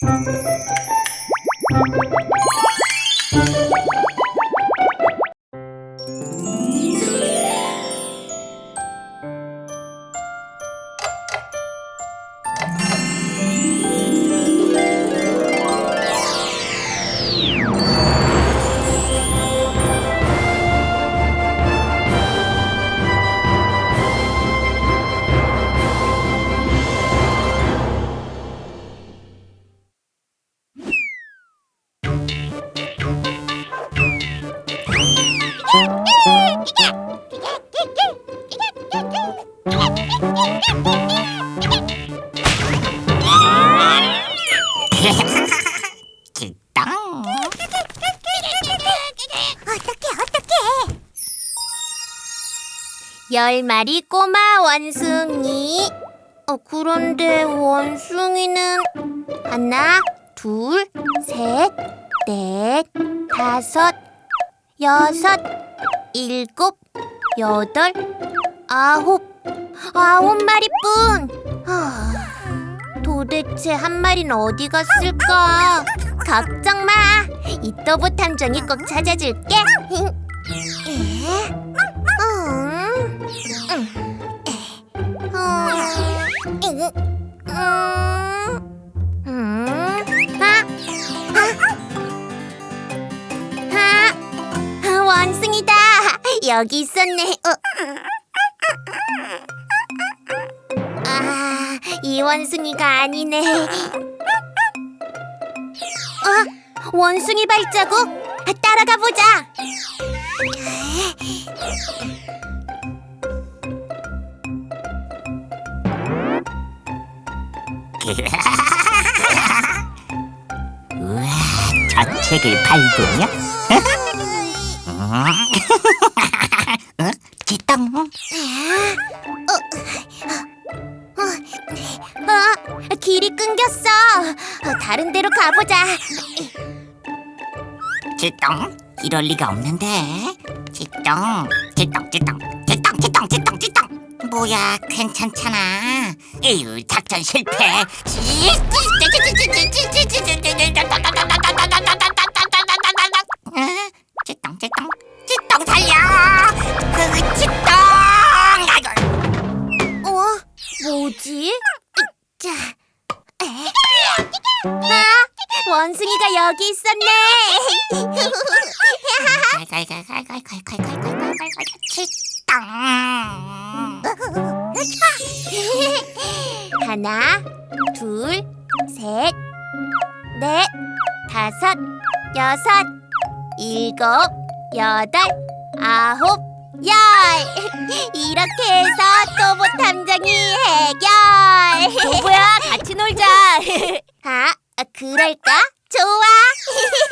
Thank you. 기땅. 어떡해 어떡해 열 마리 꼬마 원숭이. 어, 그런데 원숭이는 하나, 둘, 셋, 넷, 다섯, 여섯, 일곱, 여덟, 아홉, 아홉 마리뿐. 아, 도대체 한 마리는 어디 갔을까? 걱정 마. 이또보 탐정이 꼭 찾아줄게. 음. 여기 있었네. 어. 아, 이 원숭이가 아니네. 어, 원숭이 발자국? 아, 따라가 보자. 우와, 저 책을 밟으며? 길이 끊겼어. 어, 다른 데로 가보자. 기땅. 이럴 리가 없는데. 기땅. 기땅, 기땅. 기땅, 기땅, 기땅, 기땅. 뭐야, 괜찮잖아. 에휴, 작전 실패. 찌똥 찌똥 찌똥 살려 그 찌똥 아이고 어? 뭐지? 자, 원숭이가 여기 있었네. 하나, 둘, 셋, 넷, 다섯, 여섯, 일곱, 여덟, 아홉, 열. 이렇게 해서 또봇 탐정이 해결. 아, 뭐야, 같이 놀자. 그럴까? 좋아.